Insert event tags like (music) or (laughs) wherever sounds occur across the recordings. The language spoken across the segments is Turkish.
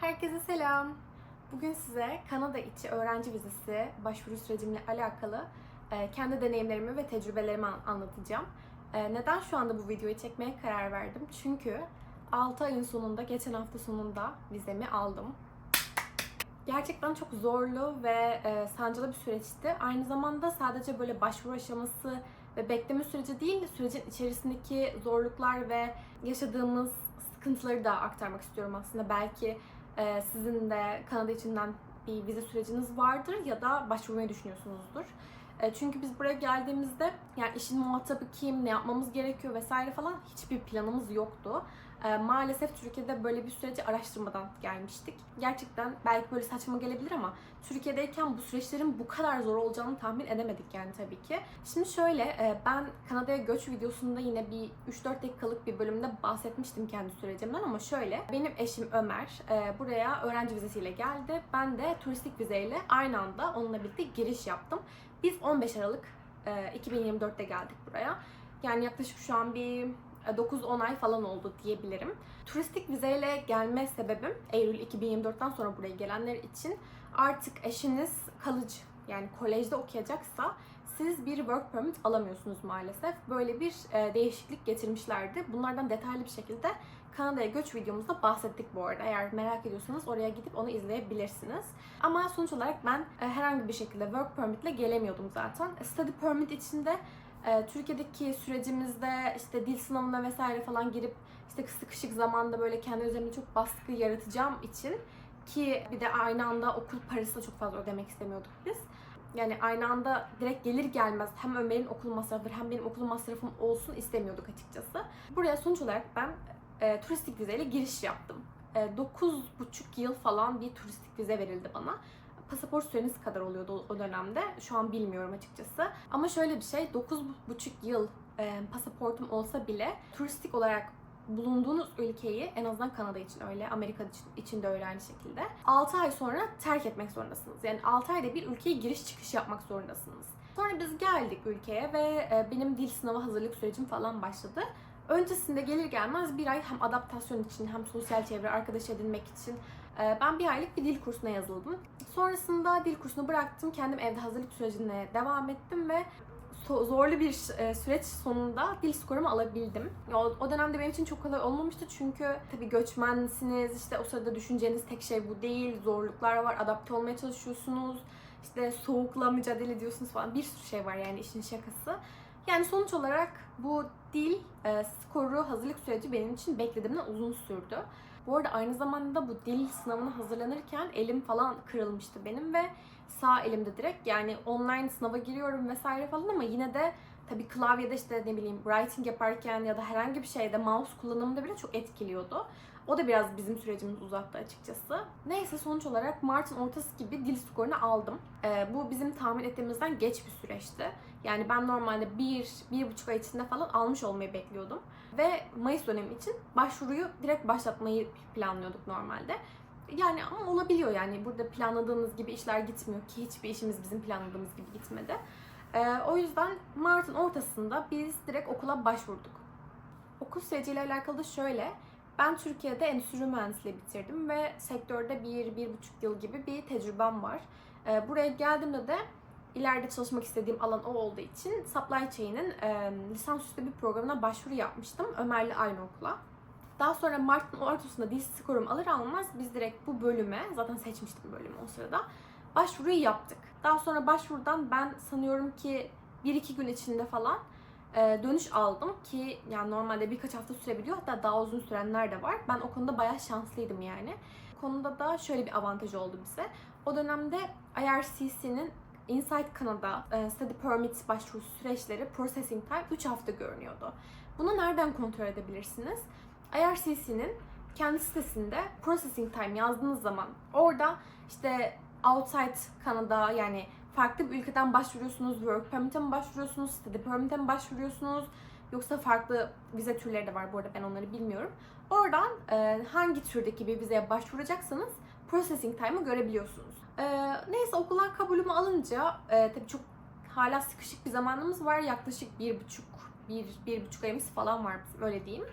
Herkese selam. Bugün size Kanada içi öğrenci vizesi başvuru sürecimle alakalı e, kendi deneyimlerimi ve tecrübelerimi an- anlatacağım. E, Neden şu anda bu videoyu çekmeye karar verdim? Çünkü 6 ayın sonunda, geçen hafta sonunda vizemi aldım. Gerçekten çok zorlu ve e, sancılı bir süreçti. Aynı zamanda sadece böyle başvuru aşaması ve bekleme süreci değil, sürecin içerisindeki zorluklar ve yaşadığımız sıkıntıları da aktarmak istiyorum aslında. Belki e, sizin de Kanada içinden bir vize süreciniz vardır ya da başvurmayı düşünüyorsunuzdur. E, çünkü biz buraya geldiğimizde yani işin muhatabı kim, ne yapmamız gerekiyor vesaire falan hiçbir planımız yoktu. E, maalesef Türkiye'de böyle bir süreci araştırmadan gelmiştik. Gerçekten belki böyle saçma gelebilir ama Türkiye'deyken bu süreçlerin bu kadar zor olacağını tahmin edemedik yani tabii ki. Şimdi şöyle e, ben Kanada'ya göç videosunda yine bir 3-4 dakikalık bir bölümde bahsetmiştim kendi sürecimden ama şöyle benim eşim Ömer e, buraya öğrenci vizesiyle geldi. Ben de turistik vizeyle aynı anda onunla birlikte giriş yaptım. Biz 15 Aralık e, 2024'te geldik buraya. Yani yaklaşık şu an bir 9-10 ay falan oldu diyebilirim. Turistik vizeyle gelme sebebim Eylül 2024'ten sonra buraya gelenler için artık eşiniz kalıcı yani kolejde okuyacaksa siz bir work permit alamıyorsunuz maalesef. Böyle bir e, değişiklik getirmişlerdi. Bunlardan detaylı bir şekilde Kanada'ya göç videomuzda bahsettik bu arada. Eğer merak ediyorsanız oraya gidip onu izleyebilirsiniz. Ama sonuç olarak ben e, herhangi bir şekilde work permitle gelemiyordum zaten. Study permit içinde e, Türkiye'deki sürecimizde işte dil sınavına vesaire falan girip işte sıkışık zamanda böyle kendi üzerimde çok baskı yaratacağım için ki bir de aynı anda okul parası da çok fazla ödemek istemiyorduk biz. Yani aynı anda direkt gelir gelmez hem Ömer'in okul masrafları hem benim okul masrafım olsun istemiyorduk açıkçası. Buraya sonuç olarak ben e, turistik vizeyle giriş yaptım. E, 9,5 yıl falan bir turistik vize verildi bana. Pasaport süreniz kadar oluyordu o- dönemde. Şu an bilmiyorum açıkçası. Ama şöyle bir şey, 9,5 yıl e, pasaportum olsa bile turistik olarak bulunduğunuz ülkeyi en azından Kanada için öyle, Amerika için, için de öyle aynı şekilde 6 ay sonra terk etmek zorundasınız. Yani 6 ayda bir ülkeye giriş çıkış yapmak zorundasınız. Sonra biz geldik ülkeye ve e, benim dil sınavı hazırlık sürecim falan başladı. Öncesinde gelir gelmez bir ay hem adaptasyon için hem sosyal çevre, arkadaş edinmek için e, ben bir aylık bir dil kursuna yazıldım. Sonrasında dil kursunu bıraktım. Kendim evde hazırlık sürecine devam ettim ve zorlu bir e, süreç sonunda dil skorumu alabildim. O, dönemde benim için çok kolay olmamıştı çünkü tabii göçmensiniz, işte o sırada düşüneceğiniz tek şey bu değil. Zorluklar var, adapte olmaya çalışıyorsunuz. İşte soğukla mücadele ediyorsunuz falan. Bir sürü şey var yani işin şakası. Yani sonuç olarak bu dil e, skoru hazırlık süreci benim için beklediğimden uzun sürdü. Bu arada aynı zamanda bu dil sınavına hazırlanırken elim falan kırılmıştı benim ve sağ elimde direkt yani online sınava giriyorum vesaire falan ama yine de tabii klavyede işte ne bileyim writing yaparken ya da herhangi bir şeyde mouse kullanımında bile çok etkiliyordu. O da biraz bizim sürecimizi uzattı açıkçası. Neyse sonuç olarak Mart'ın ortası gibi dil skorunu aldım. Ee, bu bizim tahmin ettiğimizden geç bir süreçti. Yani ben normalde bir, bir buçuk ay içinde falan almış olmayı bekliyordum. Ve Mayıs dönemi için başvuruyu direkt başlatmayı planlıyorduk normalde. Yani ama olabiliyor yani burada planladığınız gibi işler gitmiyor ki hiçbir işimiz bizim planladığımız gibi gitmedi. Ee, o yüzden Mart'ın ortasında biz direkt okula başvurduk. Okul süreciyle alakalı şöyle. Ben Türkiye'de endüstri mühendisliği bitirdim ve sektörde bir, bir buçuk yıl gibi bir tecrübem var. Ee, buraya geldiğimde de ileride çalışmak istediğim alan o olduğu için Supply Chain'in e, lisansüstü bir programına başvuru yapmıştım. Ömer'le aynı okula. Daha sonra Mart'ın ortasında dil skorum alır almaz biz direkt bu bölüme, zaten seçmiştim bölümü o sırada, başvuruyu yaptık. Daha sonra başvurudan ben sanıyorum ki 1-2 gün içinde falan e, dönüş aldım ki yani normalde birkaç hafta sürebiliyor hatta daha uzun sürenler de var. Ben o konuda bayağı şanslıydım yani. Bu konuda da şöyle bir avantajı oldu bize. O dönemde IRCC'nin Inside Canada e, Study Permit başvuru süreçleri processing time 3 hafta görünüyordu. Bunu nereden kontrol edebilirsiniz? IRCC'nin kendi sitesinde processing time yazdığınız zaman orada işte outside Canada yani farklı bir ülkeden başvuruyorsunuz, work permit'e mi başvuruyorsunuz, study permit'e mi başvuruyorsunuz yoksa farklı vize türleri de var bu arada ben onları bilmiyorum. Oradan e, hangi türdeki bir vizeye başvuracaksanız processing time'ı görebiliyorsunuz. E, neyse okuldan kabulümü alınca e, tabii çok hala sıkışık bir zamanımız var. Yaklaşık bir buçuk, bir, bir buçuk ayımız falan var öyle diyeyim.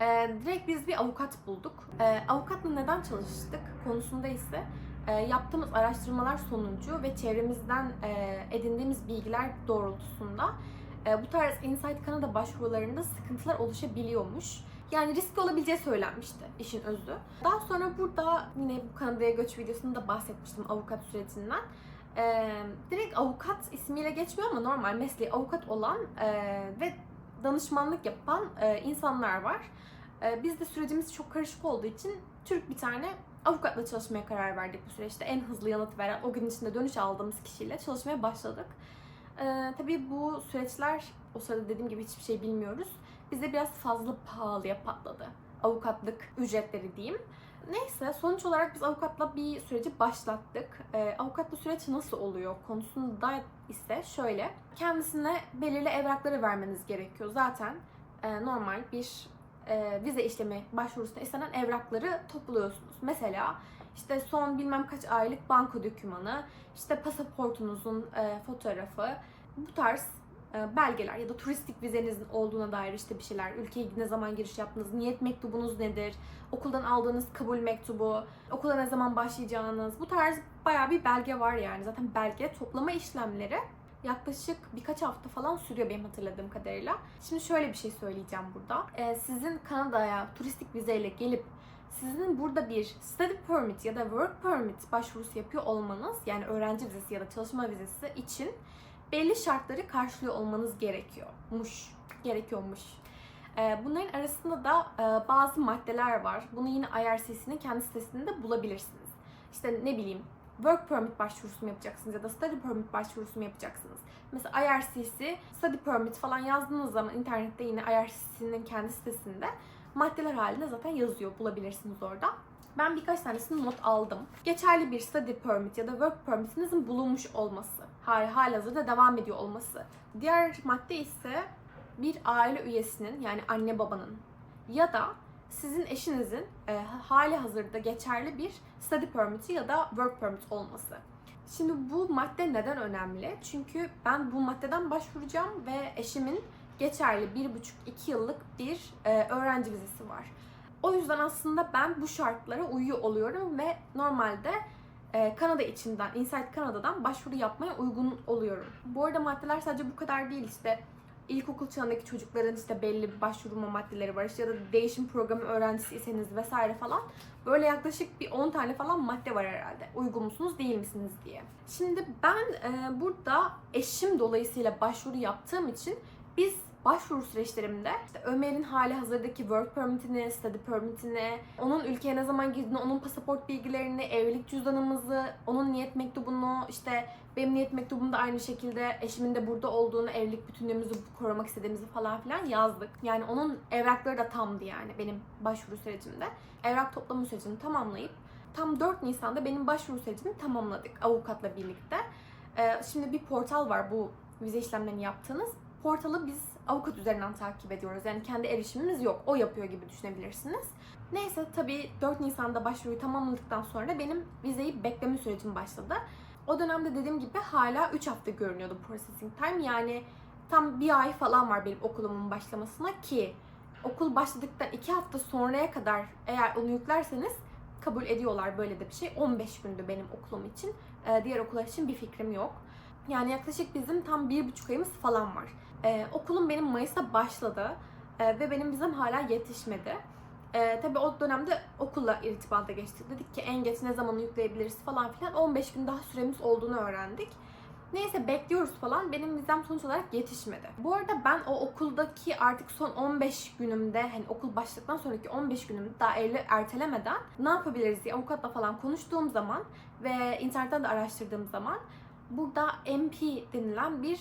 Ee, direkt biz bir avukat bulduk. Ee, avukatla neden çalıştık konusunda ise e, yaptığımız araştırmalar sonucu ve çevremizden e, edindiğimiz bilgiler doğrultusunda e, bu tarz Inside Canada başvurularında sıkıntılar oluşabiliyormuş. Yani riskli olabileceği söylenmişti işin özü. Daha sonra burada yine bu Kanada'ya göç videosunda da bahsetmiştim avukat sürecinden. Ee, direkt avukat ismiyle geçmiyor ama normal mesleği avukat olan e, ve danışmanlık yapan e, insanlar var. E, biz de sürecimiz çok karışık olduğu için Türk bir tane avukatla çalışmaya karar verdik bu süreçte. En hızlı yanıt veren, o gün içinde dönüş aldığımız kişiyle çalışmaya başladık. E, tabii bu süreçler, o sırada dediğim gibi hiçbir şey bilmiyoruz. Bize biraz fazla pahalıya patladı. Avukatlık ücretleri diyeyim. Neyse sonuç olarak biz avukatla bir süreci başlattık. E, avukatla süreç nasıl oluyor konusunda ise şöyle. Kendisine belirli evrakları vermeniz gerekiyor. Zaten e, normal bir e, vize işlemi başvurusuna istenen evrakları topluyorsunuz. Mesela işte son bilmem kaç aylık banka dokümanı, işte pasaportunuzun e, fotoğrafı, bu tarz e, belgeler ya da turistik vizenizin olduğuna dair işte bir şeyler, ülkeye ne zaman giriş yaptınız, niyet mektubunuz nedir, okuldan aldığınız kabul mektubu, okula ne zaman başlayacağınız, bu tarz bayağı bir belge var yani. Zaten belge toplama işlemleri yaklaşık birkaç hafta falan sürüyor benim hatırladığım kadarıyla. Şimdi şöyle bir şey söyleyeceğim burada. Ee, sizin Kanada'ya turistik vizeyle gelip sizin burada bir study permit ya da work permit başvurusu yapıyor olmanız yani öğrenci vizesi ya da çalışma vizesi için belli şartları karşılıyor olmanız gerekiyormuş. Gerekiyormuş. Ee, Bunların arasında da e, bazı maddeler var. Bunu yine IRCC'nin kendi sitesinde bulabilirsiniz. İşte ne bileyim work permit başvurusu mu yapacaksınız ya da study permit başvurusu mu yapacaksınız? Mesela IRCC, study permit falan yazdığınız zaman internette yine IRCC'nin kendi sitesinde maddeler halinde zaten yazıyor. Bulabilirsiniz orada. Ben birkaç tanesini not aldım. Geçerli bir study permit ya da work permit'inizin bulunmuş olması. Hal, halihazırda devam ediyor olması. Diğer madde ise bir aile üyesinin yani anne babanın ya da sizin eşinizin e, hali hazırda geçerli bir study permit'i ya da work permit olması. Şimdi bu madde neden önemli? Çünkü ben bu maddeden başvuracağım ve eşimin geçerli bir buçuk iki yıllık bir e, öğrenci vizesi var. O yüzden aslında ben bu şartlara uyuyor oluyorum ve normalde e, Kanada içinden, Inside Kanada'dan başvuru yapmaya uygun oluyorum. Bu arada maddeler sadece bu kadar değil işte ilkokul çağındaki çocukların işte belli başvurma maddeleri var. İşte ya da değişim programı öğrencisiyseniz vesaire falan. Böyle yaklaşık bir 10 tane falan madde var herhalde. Uygun musunuz değil misiniz diye. Şimdi ben e, burada eşim dolayısıyla başvuru yaptığım için biz başvuru süreçlerimde işte Ömer'in hali hazırdaki work permit'ini, study permit'ini, onun ülkeye ne zaman girdiğini, onun pasaport bilgilerini, evlilik cüzdanımızı, onun niyet mektubunu, işte benim niyet mektubumda aynı şekilde eşimin de burada olduğunu, evlilik bütünlüğümüzü korumak istediğimizi falan filan yazdık. Yani onun evrakları da tamdı yani benim başvuru sürecimde. Evrak toplama sürecini tamamlayıp tam 4 Nisan'da benim başvuru sürecimi tamamladık avukatla birlikte. Ee, şimdi bir portal var bu vize işlemlerini yaptığınız. Portalı biz avukat üzerinden takip ediyoruz. Yani kendi erişimimiz yok. O yapıyor gibi düşünebilirsiniz. Neyse tabii 4 Nisan'da başvuruyu tamamladıktan sonra benim vizeyi bekleme sürecim başladı. O dönemde dediğim gibi hala 3 hafta görünüyordu processing time. Yani tam bir ay falan var benim okulumun başlamasına ki okul başladıktan 2 hafta sonraya kadar eğer onu yüklerseniz kabul ediyorlar böyle de bir şey. 15 gündü benim okulum için. Ee, diğer okullar için bir fikrim yok. Yani yaklaşık bizim tam bir buçuk ayımız falan var. Ee, okulum benim Mayıs'ta başladı ee, ve benim vizem hala yetişmedi. Ee, tabii o dönemde okulla irtibata geçtik. Dedik ki en geç ne zaman yükleyebiliriz falan filan. 15 gün daha süremiz olduğunu öğrendik. Neyse bekliyoruz falan. Benim vizem sonuç olarak yetişmedi. Bu arada ben o okuldaki artık son 15 günümde hani okul başladıktan sonraki 15 günümde daha Eylül ertelemeden ne yapabiliriz diye avukatla falan konuştuğum zaman ve internetten de araştırdığım zaman burada MP denilen bir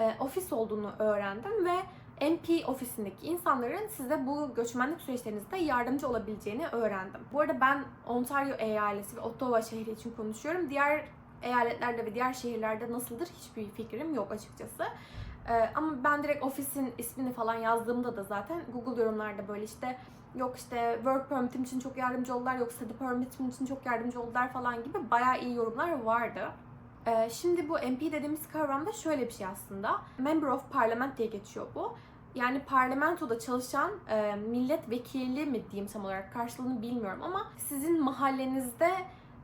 e, ofis olduğunu öğrendim ve MP ofisindeki insanların size bu göçmenlik süreçlerinizde yardımcı olabileceğini öğrendim. Bu arada ben Ontario eyaleti ve Ottawa şehri için konuşuyorum. Diğer eyaletlerde ve diğer şehirlerde nasıldır hiçbir fikrim yok açıkçası. Ee, ama ben direkt ofisin ismini falan yazdığımda da zaten Google yorumlarda böyle işte yok işte work permit'im için çok yardımcı oldular, yok study permit'im için çok yardımcı oldular falan gibi bayağı iyi yorumlar vardı. Ee, şimdi bu MP dediğimiz kavram da şöyle bir şey aslında. Member of Parliament diye geçiyor bu. Yani parlamentoda çalışan e, milletvekili mi diyeyim tam olarak karşılığını bilmiyorum ama sizin mahallenizde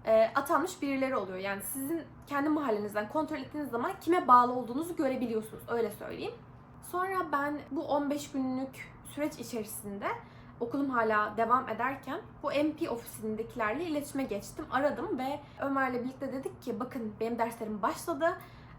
e, atanmış birileri oluyor. Yani sizin kendi mahallenizden kontrol ettiğiniz zaman kime bağlı olduğunuzu görebiliyorsunuz. Öyle söyleyeyim. Sonra ben bu 15 günlük süreç içerisinde okulum hala devam ederken bu MP ofisindekilerle iletişime geçtim. Aradım ve Ömer'le birlikte dedik ki bakın benim derslerim başladı.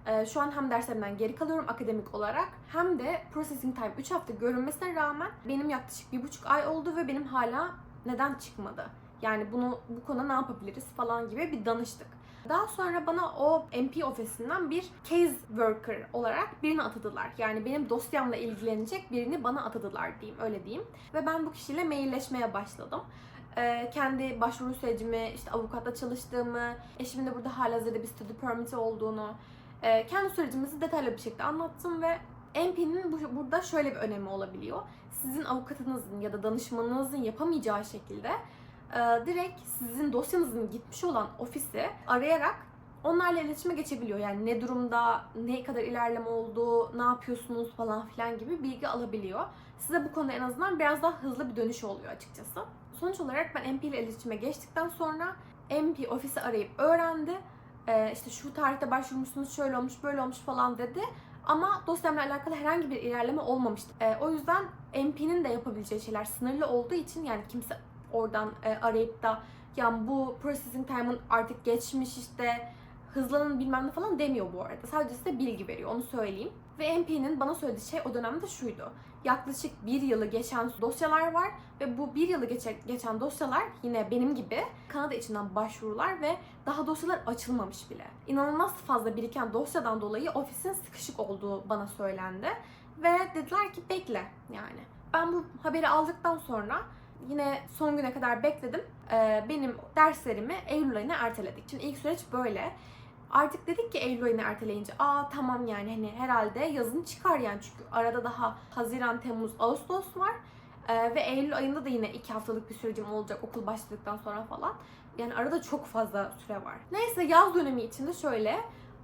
Ee, Şu an hem derslerimden geri kalıyorum akademik olarak hem de processing time 3 hafta görünmesine rağmen benim yaklaşık 1,5 ay oldu ve benim hala neden çıkmadı? Yani bunu bu konuda ne yapabiliriz falan gibi bir danıştık. Daha sonra bana o MP ofisinden bir case worker olarak birini atadılar. Yani benim dosyamla ilgilenecek birini bana atadılar diyeyim, öyle diyeyim. Ve ben bu kişiyle mailleşmeye başladım. Ee, kendi başvuru sürecimi, işte avukatla çalıştığımı, eşimin de burada halihazırda bir study permit olduğunu, e, kendi sürecimizi detaylı bir şekilde anlattım ve MP'nin bu, burada şöyle bir önemi olabiliyor. Sizin avukatınızın ya da danışmanınızın yapamayacağı şekilde e, direkt sizin dosyanızın gitmiş olan ofisi arayarak onlarla iletişime geçebiliyor. Yani ne durumda, ne kadar ilerleme oldu, ne yapıyorsunuz falan filan gibi bilgi alabiliyor. Size bu konuda en azından biraz daha hızlı bir dönüş oluyor açıkçası. Sonuç olarak ben MP ile iletişime geçtikten sonra MP ofisi arayıp öğrendi. Ee, işte şu tarihte başvurmuşsunuz, şöyle olmuş, böyle olmuş falan dedi. Ama dosyamla alakalı herhangi bir ilerleme olmamıştı. Ee, o yüzden MP'nin de yapabileceği şeyler sınırlı olduğu için yani kimse oradan e, arayıp da ya bu processing time'ın artık geçmiş işte hızlanın bilmem ne falan demiyor bu arada. Sadece size bilgi veriyor onu söyleyeyim. Ve MP'nin bana söylediği şey o dönemde şuydu. Yaklaşık bir yılı geçen dosyalar var ve bu bir yılı geçen, geçen dosyalar yine benim gibi Kanada içinden başvurular ve daha dosyalar açılmamış bile. İnanılmaz fazla biriken dosyadan dolayı ofisin sıkışık olduğu bana söylendi. Ve dediler ki bekle yani. Ben bu haberi aldıktan sonra yine son güne kadar bekledim. Ee, benim derslerimi Eylül ayına erteledik. Şimdi ilk süreç böyle. Artık dedik ki Eylül ayını erteleyince aa tamam yani hani herhalde yazın çıkar yani çünkü arada daha Haziran, Temmuz, Ağustos var. Ee, ve Eylül ayında da yine iki haftalık bir sürecim olacak okul başladıktan sonra falan. Yani arada çok fazla süre var. Neyse yaz dönemi içinde şöyle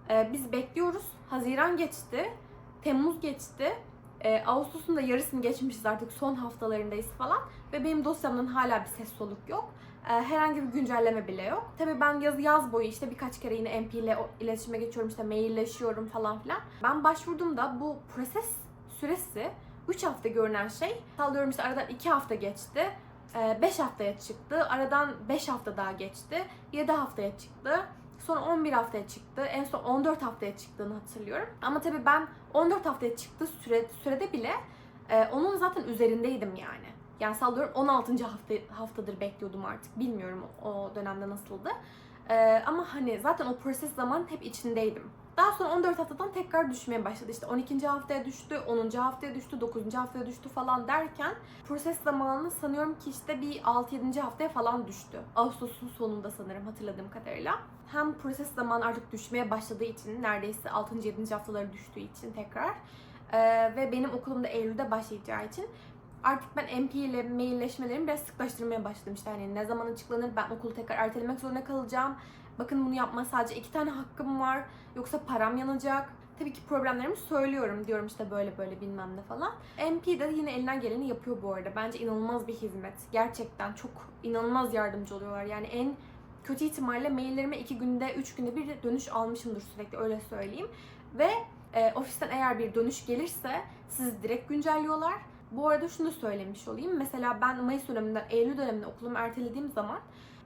e, biz bekliyoruz. Haziran geçti, Temmuz geçti. E, Ağustos'un da yarısını geçmişiz artık son haftalarındayız falan. Ve benim dosyamdan hala bir ses soluk yok. E, herhangi bir güncelleme bile yok. Tabii ben yaz, yaz boyu işte birkaç kere yine MP ile iletişime geçiyorum işte mailleşiyorum falan filan. Ben başvurduğumda bu proses süresi 3 hafta görünen şey sallıyorum işte aradan 2 hafta geçti. 5 haftaya çıktı. Aradan 5 hafta daha geçti. 7 haftaya çıktı. Sonra 11 haftaya çıktı. En son 14 haftaya çıktığını hatırlıyorum. Ama tabii ben 14 haftaya çıktığı süre, sürede bile e, onun zaten üzerindeydim yani. Yani sallıyorum 16. hafta, haftadır bekliyordum artık. Bilmiyorum o dönemde nasıldı. E, ama hani zaten o proses zaman hep içindeydim. Daha sonra 14 haftadan tekrar düşmeye başladı. İşte 12. haftaya düştü, 10. haftaya düştü, 9. haftaya düştü falan derken proses zamanı sanıyorum ki işte bir 6-7. haftaya falan düştü. Ağustos'un sonunda sanırım hatırladığım kadarıyla. Hem proses zamanı artık düşmeye başladığı için neredeyse 6. 7. haftaları düştüğü için tekrar ee, ve benim okulum da Eylül'de başlayacağı için artık ben MP ile mailleşmelerimi biraz sıklaştırmaya başladım. İşte hani ne zaman açıklanır ben okulu tekrar ertelemek zorunda kalacağım. Bakın bunu yapma sadece iki tane hakkım var. Yoksa param yanacak. Tabii ki problemlerimi söylüyorum. Diyorum işte böyle böyle bilmem ne falan. MP de yine elinden geleni yapıyor bu arada. Bence inanılmaz bir hizmet. Gerçekten çok inanılmaz yardımcı oluyorlar. Yani en kötü ihtimalle maillerime iki günde, üç günde bir dönüş almışımdır sürekli öyle söyleyeyim. Ve e, ofisten eğer bir dönüş gelirse sizi direkt güncelliyorlar. Bu arada şunu da söylemiş olayım. Mesela ben Mayıs döneminden Eylül dönemine okulumu ertelediğim zaman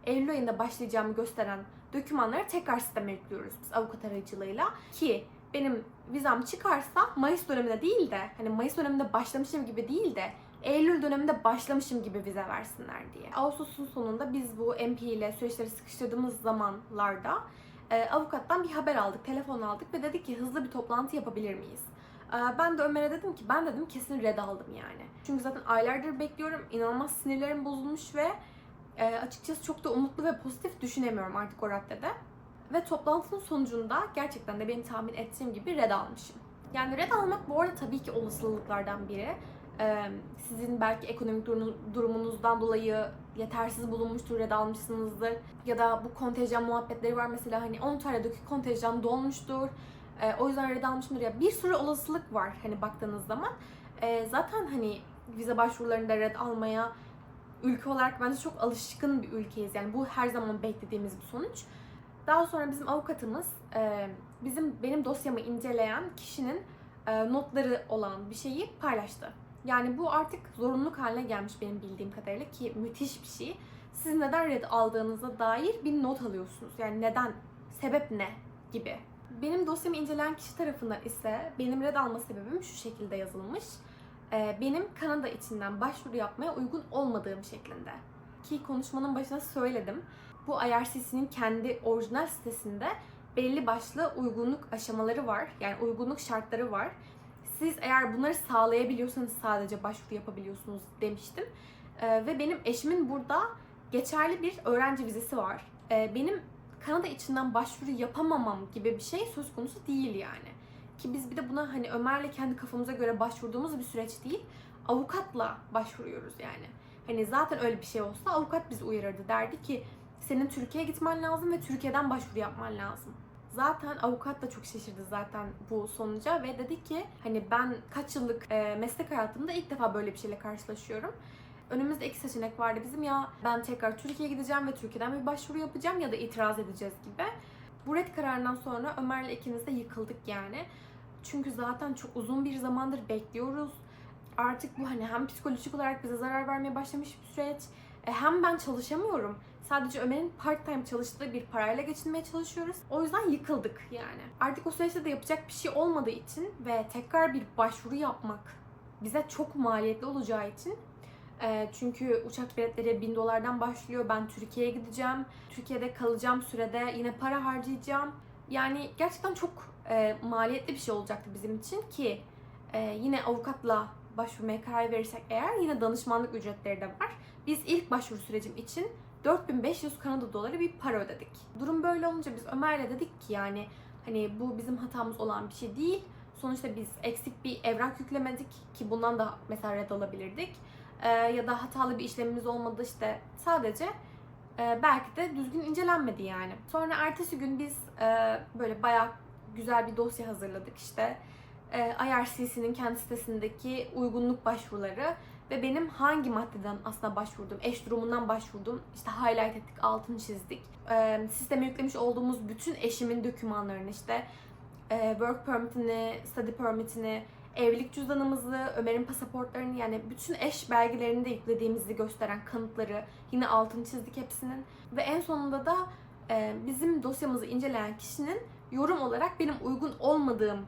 Eylül ayında başlayacağımı gösteren dokümanları tekrar sisteme yüklüyoruz biz avukat aracılığıyla. Ki benim vizam çıkarsa Mayıs döneminde değil de hani Mayıs döneminde başlamışım gibi değil de Eylül döneminde başlamışım gibi vize versinler diye. Ağustos'un sonunda biz bu MP ile süreçleri sıkıştırdığımız zamanlarda e, avukattan bir haber aldık, telefon aldık ve dedi ki hızlı bir toplantı yapabilir miyiz? E, ben de Ömer'e dedim ki ben dedim kesin red aldım yani. Çünkü zaten aylardır bekliyorum. İnanılmaz sinirlerim bozulmuş ve e, açıkçası çok da umutlu ve pozitif düşünemiyorum artık o raddede. Ve toplantının sonucunda gerçekten de benim tahmin ettiğim gibi red almışım. Yani red almak bu arada tabii ki olasılıklardan biri. Sizin belki ekonomik durumu- durumunuzdan dolayı yetersiz bulunmuştur, red almışsınızdır. Ya da bu kontenjan muhabbetleri var mesela hani Ontario'daki kontenjan dolmuştur. O yüzden red almışımdır ya bir sürü olasılık var hani baktığınız zaman. zaten hani vize başvurularında red almaya ülke olarak bence çok alışkın bir ülkeyiz. Yani bu her zaman beklediğimiz bir sonuç. Daha sonra bizim avukatımız bizim benim dosyamı inceleyen kişinin notları olan bir şeyi paylaştı. Yani bu artık zorunluluk haline gelmiş benim bildiğim kadarıyla ki müthiş bir şey. Siz neden red aldığınıza dair bir not alıyorsunuz. Yani neden, sebep ne gibi. Benim dosyamı inceleyen kişi tarafından ise benim red alma sebebim şu şekilde yazılmış. Ee, benim Kanada içinden başvuru yapmaya uygun olmadığım şeklinde. Ki konuşmanın başına söyledim. Bu IRCC'nin kendi orijinal sitesinde belli başlı uygunluk aşamaları var. Yani uygunluk şartları var. Siz eğer bunları sağlayabiliyorsanız sadece başvuru yapabiliyorsunuz demiştim. Ee, ve benim eşimin burada geçerli bir öğrenci vizesi var. Ee, benim Kanada içinden başvuru yapamamam gibi bir şey söz konusu değil yani. Ki biz bir de buna hani Ömer'le kendi kafamıza göre başvurduğumuz bir süreç değil. Avukatla başvuruyoruz yani. Hani zaten öyle bir şey olsa avukat bizi uyarırdı. Derdi ki senin Türkiye'ye gitmen lazım ve Türkiye'den başvuru yapman lazım. Zaten avukat da çok şaşırdı zaten bu sonuca ve dedi ki hani ben kaç yıllık e, meslek hayatımda ilk defa böyle bir şeyle karşılaşıyorum. Önümüzde iki seçenek vardı bizim ya ben tekrar Türkiye'ye gideceğim ve Türkiye'den bir başvuru yapacağım ya da itiraz edeceğiz gibi. Bu red kararından sonra Ömer'le ikimiz de yıkıldık yani. Çünkü zaten çok uzun bir zamandır bekliyoruz. Artık bu hani hem psikolojik olarak bize zarar vermeye başlamış bir süreç. E, hem ben çalışamıyorum. Sadece Ömer'in part time çalıştığı bir parayla geçinmeye çalışıyoruz. O yüzden yıkıldık yani. Artık o süreçte de yapacak bir şey olmadığı için ve tekrar bir başvuru yapmak bize çok maliyetli olacağı için e, çünkü uçak biletleri 1000 dolardan başlıyor. Ben Türkiye'ye gideceğim. Türkiye'de kalacağım sürede yine para harcayacağım. Yani gerçekten çok e, maliyetli bir şey olacaktı bizim için ki e, yine avukatla başvurmaya karar verirsek eğer yine danışmanlık ücretleri de var. Biz ilk başvuru sürecim için 4500 Kanada doları bir para ödedik. Durum böyle olunca biz Ömer'le dedik ki yani hani bu bizim hatamız olan bir şey değil. Sonuçta biz eksik bir evrak yüklemedik ki bundan da mesela red alabilirdik. Ee, ya da hatalı bir işlemimiz olmadı işte sadece e, belki de düzgün incelenmedi yani. Sonra ertesi gün biz e, böyle bayağı güzel bir dosya hazırladık işte. E, IRCC'nin kendi sitesindeki uygunluk başvuruları ve benim hangi maddeden aslında başvurdum, eş durumundan başvurdum. İşte highlight ettik, altını çizdik. Ee, sisteme yüklemiş olduğumuz bütün eşimin dokümanlarını işte e, work permit'ini, study permit'ini, evlilik cüzdanımızı, Ömer'in pasaportlarını yani bütün eş belgelerini de yüklediğimizi gösteren kanıtları yine altını çizdik hepsinin. Ve en sonunda da e, bizim dosyamızı inceleyen kişinin yorum olarak benim uygun olmadığım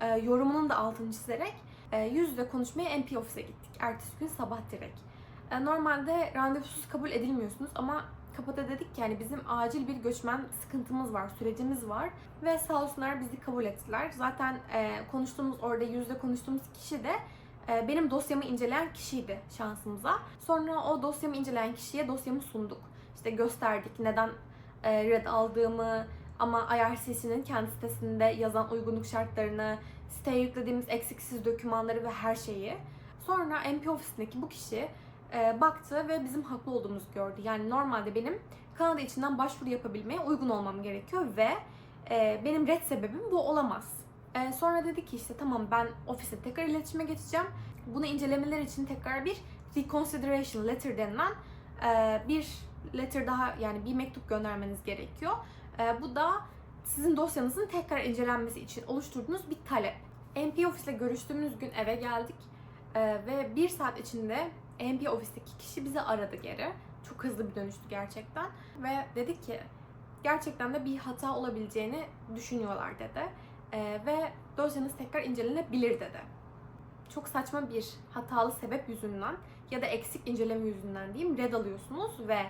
e, yorumunun da altını çizerek e, yüz yüze konuşmaya MP ofise gittik. Ertesi gün sabah direkt. E, normalde randevusuz kabul edilmiyorsunuz ama kapıda dedik ki yani bizim acil bir göçmen sıkıntımız var, sürecimiz var ve sağ olsunlar bizi kabul ettiler. Zaten e, konuştuğumuz orada yüzde konuştuğumuz kişi de e, benim dosyamı inceleyen kişiydi şansımıza. Sonra o dosyamı inceleyen kişiye dosyamı sunduk. İşte gösterdik neden e, red aldığımı ama IRCC'nin kendi sitesinde yazan uygunluk şartlarını, siteye yüklediğimiz eksiksiz dokümanları ve her şeyi. Sonra MP ofisindeki bu kişi e, baktı ve bizim haklı olduğumuzu gördü. Yani normalde benim Kanada içinden başvuru yapabilmeye uygun olmam gerekiyor ve e, benim red sebebim bu olamaz. E, sonra dedi ki işte tamam ben ofise tekrar iletişime geçeceğim. Bunu incelemeler için tekrar bir reconsideration letter denilen e, bir letter daha yani bir mektup göndermeniz gerekiyor. E, bu da sizin dosyanızın tekrar incelenmesi için oluşturduğunuz bir talep. MP ofisle görüştüğümüz gün eve geldik e, ve bir saat içinde MP ofisteki kişi bizi aradı geri. Çok hızlı bir dönüştü gerçekten. Ve dedi ki gerçekten de bir hata olabileceğini düşünüyorlar dedi. E, ve dosyanız tekrar incelenebilir dedi. Çok saçma bir hatalı sebep yüzünden ya da eksik inceleme yüzünden diyeyim red alıyorsunuz ve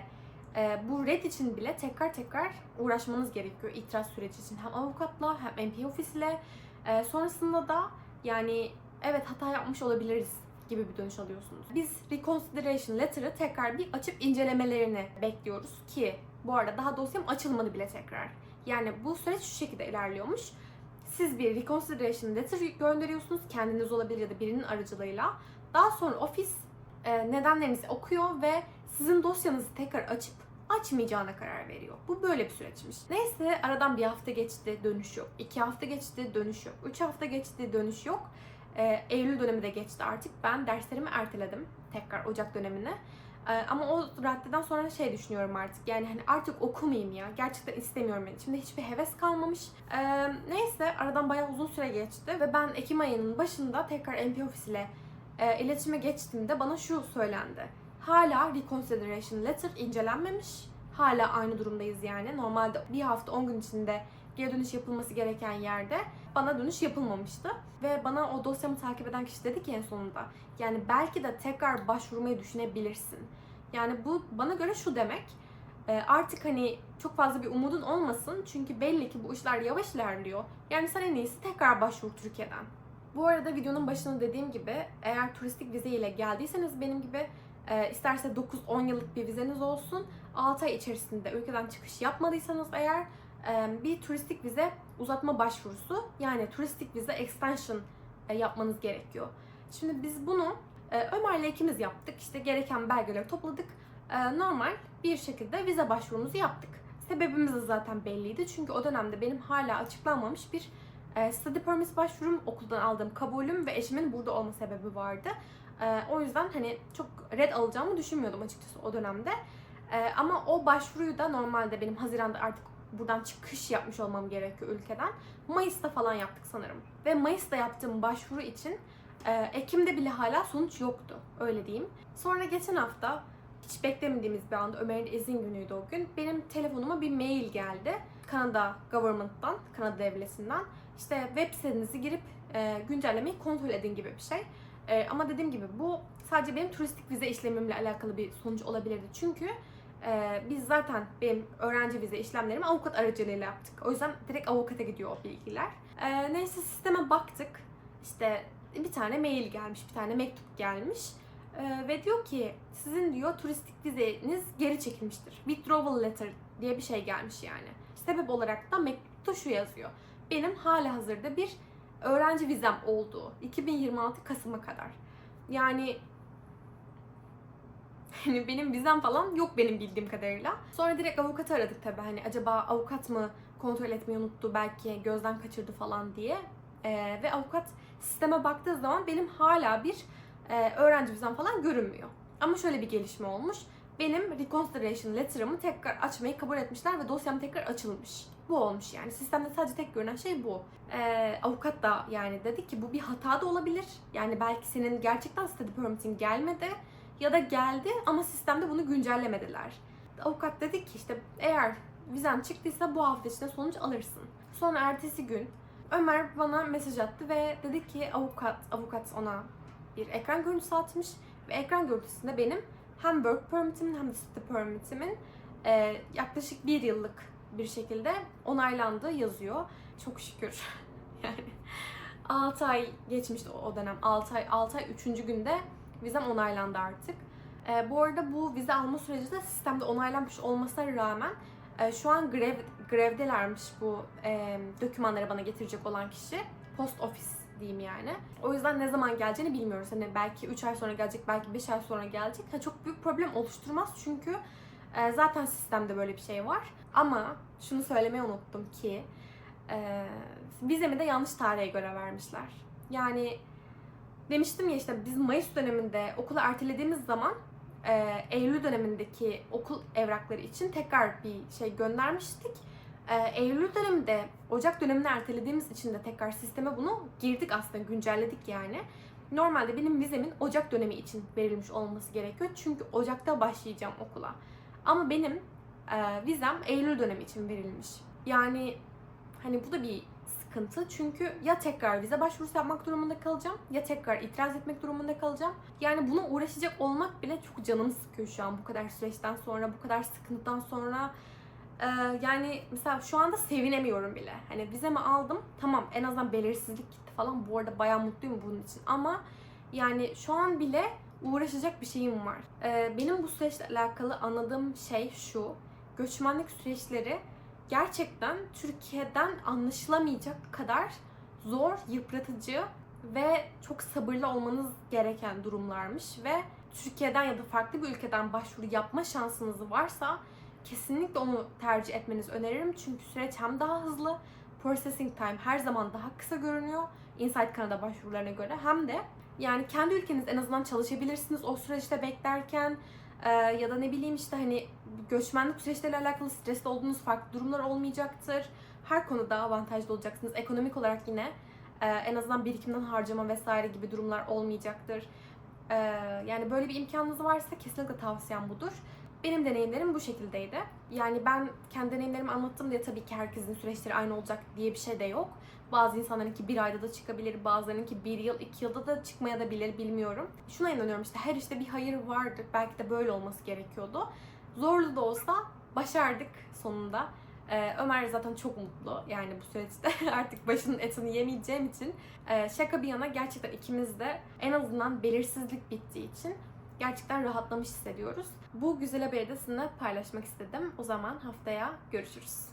e, bu red için bile tekrar tekrar uğraşmanız gerekiyor itiraz süreci için. Hem avukatla hem MP ofisiyle. E, sonrasında da yani evet hata yapmış olabiliriz gibi bir dönüş alıyorsunuz. Biz reconsideration letter'ı tekrar bir açıp incelemelerini bekliyoruz ki bu arada daha dosyam açılmadı bile tekrar. Yani bu süreç şu şekilde ilerliyormuş. Siz bir reconsideration letter gönderiyorsunuz kendiniz olabilir ya da birinin aracılığıyla. Daha sonra ofis e, nedenlerinizi okuyor ve sizin dosyanızı tekrar açıp açmayacağına karar veriyor. Bu böyle bir süreçmiş. Neyse aradan bir hafta geçti dönüş yok. İki hafta geçti dönüş yok. Üç hafta geçti dönüş yok. Ee, Eylül dönemi de geçti artık. Ben derslerimi erteledim tekrar Ocak dönemine. Ee, ama o raddeden sonra şey düşünüyorum artık. Yani hani artık okumayayım ya. Gerçekten istemiyorum yani. İçimde hiçbir heves kalmamış. Ee, neyse aradan bayağı uzun süre geçti ve ben Ekim ayının başında tekrar MP Office ile e, iletişime geçtiğimde bana şu söylendi. Hala Reconsideration Letter incelenmemiş. Hala aynı durumdayız yani. Normalde bir hafta 10 gün içinde geri dönüş yapılması gereken yerde bana dönüş yapılmamıştı. Ve bana o dosyamı takip eden kişi dedi ki en sonunda yani belki de tekrar başvurmayı düşünebilirsin. Yani bu bana göre şu demek. e, Artık hani çok fazla bir umudun olmasın. Çünkü belli ki bu işler yavaş ilerliyor. Yani sen en iyisi tekrar başvur Türkiye'den. Bu arada videonun başında dediğim gibi eğer turistik vize ile geldiyseniz benim gibi e, isterse 9-10 yıllık bir vizeniz olsun 6 ay içerisinde ülkeden çıkış yapmadıysanız eğer e, bir turistik vize uzatma başvurusu yani turistik vize extension e, yapmanız gerekiyor. Şimdi biz bunu e, Ömer'le ikimiz yaptık. İşte gereken belgeleri topladık. E, normal bir şekilde vize başvurumuzu yaptık. Sebebimiz de zaten belliydi. Çünkü o dönemde benim hala açıklanmamış bir e, study permit başvurum, okuldan aldığım kabulüm ve eşimin burada olma sebebi vardı. E, o yüzden hani çok red alacağımı düşünmüyordum açıkçası o dönemde. E, ama o başvuruyu da normalde benim Haziran'da artık buradan çıkış yapmış olmam gerekiyor ülkeden. Mayıs'ta falan yaptık sanırım. Ve Mayıs'ta yaptığım başvuru için e, Ekim'de bile hala sonuç yoktu. Öyle diyeyim. Sonra geçen hafta hiç beklemediğimiz bir anda Ömer'in izin günüydü o gün. Benim telefonuma bir mail geldi. Kanada government'tan, Kanada devletinden. İşte web sitenizi girip e, güncellemeyi kontrol edin gibi bir şey. E, ama dediğim gibi bu sadece benim turistik vize işlemimle alakalı bir sonuç olabilirdi. Çünkü e, biz zaten benim öğrenci vize işlemlerimi avukat aracılığıyla yaptık. O yüzden direkt avukata gidiyor o bilgiler. E, neyse sisteme baktık. İşte bir tane mail gelmiş, bir tane mektup gelmiş. E, ve diyor ki sizin diyor turistik vizeniz geri çekilmiştir. Withdrawal letter diye bir şey gelmiş yani. Sebep olarak da mektupta şu yazıyor. Benim hala hazırda bir öğrenci vizem olduğu 2026 Kasım'a kadar. Yani hani benim vizem falan yok benim bildiğim kadarıyla. Sonra direkt avukatı aradık tabii hani acaba avukat mı kontrol etmeyi unuttu belki gözden kaçırdı falan diye. Ee, ve avukat sisteme baktığı zaman benim hala bir e, öğrenci vizem falan görünmüyor. Ama şöyle bir gelişme olmuş. Benim reconsideration letter'ımı tekrar açmayı kabul etmişler ve dosyam tekrar açılmış. Bu olmuş yani. Sistemde sadece tek görünen şey bu. Ee, avukat da yani dedi ki bu bir hata da olabilir. Yani belki senin gerçekten study permit'in gelmedi ya da geldi ama sistemde bunu güncellemediler. Avukat dedi ki işte eğer vizen çıktıysa bu hafta içinde sonuç alırsın. Sonra ertesi gün Ömer bana mesaj attı ve dedi ki avukat avukat ona bir ekran görüntüsü atmış ve ekran görüntüsünde benim hem work permit'imin hem de study permit'imin e, yaklaşık bir yıllık bir şekilde onaylandığı yazıyor. Çok şükür. (laughs) yani 6 ay geçmişti o dönem. 6 ay 6 ay 3. günde vizem onaylandı artık. E, bu arada bu vize alma süreci de sistemde onaylanmış olmasına rağmen e, şu an grev grevdelermiş bu e, dokümanları bana getirecek olan kişi. Post office diyeyim yani. O yüzden ne zaman geleceğini bilmiyoruz. Hani belki 3 ay sonra gelecek, belki 5 ay sonra gelecek. Ha, çok büyük problem oluşturmaz çünkü e, zaten sistemde böyle bir şey var. Ama şunu söylemeyi unuttum ki e, vizemi de yanlış tarihe göre vermişler. Yani demiştim ya işte biz Mayıs döneminde okulu ertelediğimiz zaman e, Eylül dönemindeki okul evrakları için tekrar bir şey göndermiştik. E, Eylül döneminde Ocak dönemini ertelediğimiz için de tekrar sisteme bunu girdik aslında güncelledik yani. Normalde benim vizemin Ocak dönemi için verilmiş olması gerekiyor. Çünkü Ocak'ta başlayacağım okula. Ama benim e, vizem Eylül dönemi için verilmiş. Yani hani bu da bir sıkıntı. Çünkü ya tekrar vize başvurusu yapmak durumunda kalacağım ya tekrar itiraz etmek durumunda kalacağım. Yani buna uğraşacak olmak bile çok canımı sıkıyor şu an bu kadar süreçten sonra, bu kadar sıkıntıdan sonra. Ee, yani mesela şu anda sevinemiyorum bile. Hani vizemi aldım. Tamam en azından belirsizlik gitti falan. Bu arada bayağı mutluyum bunun için. Ama yani şu an bile uğraşacak bir şeyim var. Ee, benim bu süreçle alakalı anladığım şey şu. Göçmenlik süreçleri gerçekten Türkiye'den anlaşılamayacak kadar zor, yıpratıcı ve çok sabırlı olmanız gereken durumlarmış ve Türkiye'den ya da farklı bir ülkeden başvuru yapma şansınız varsa kesinlikle onu tercih etmenizi öneririm. Çünkü süreç hem daha hızlı, processing time her zaman daha kısa görünüyor Inside Canada başvurularına göre. Hem de yani kendi ülkeniz en azından çalışabilirsiniz o süreçte beklerken Ee, ya da ne bileyim işte hani göçmenlik süreçleriyle alakalı stresli olduğunuz farklı durumlar olmayacaktır. Her konuda avantajlı olacaksınız. Ekonomik olarak yine e, en azından birikimden harcama vesaire gibi durumlar olmayacaktır. Ee, yani böyle bir imkanınız varsa kesinlikle tavsiyem budur. Benim deneyimlerim bu şekildeydi. Yani ben kendi deneyimlerimi anlattım diye tabii ki herkesin süreçleri aynı olacak diye bir şey de yok. Bazı insanlarınki bir ayda da çıkabilir, bazılarınki bir yıl, iki yılda da çıkmaya da bilir bilmiyorum. Şuna inanıyorum işte her işte bir hayır vardır. Belki de böyle olması gerekiyordu. Zorlu da olsa başardık sonunda. Ee, Ömer zaten çok mutlu yani bu süreçte (laughs) artık başının etini yemeyeceğim için. Ee, şaka bir yana gerçekten ikimiz de en azından belirsizlik bittiği için gerçekten rahatlamış hissediyoruz. Bu güzel haberi de sizinle paylaşmak istedim. O zaman haftaya görüşürüz.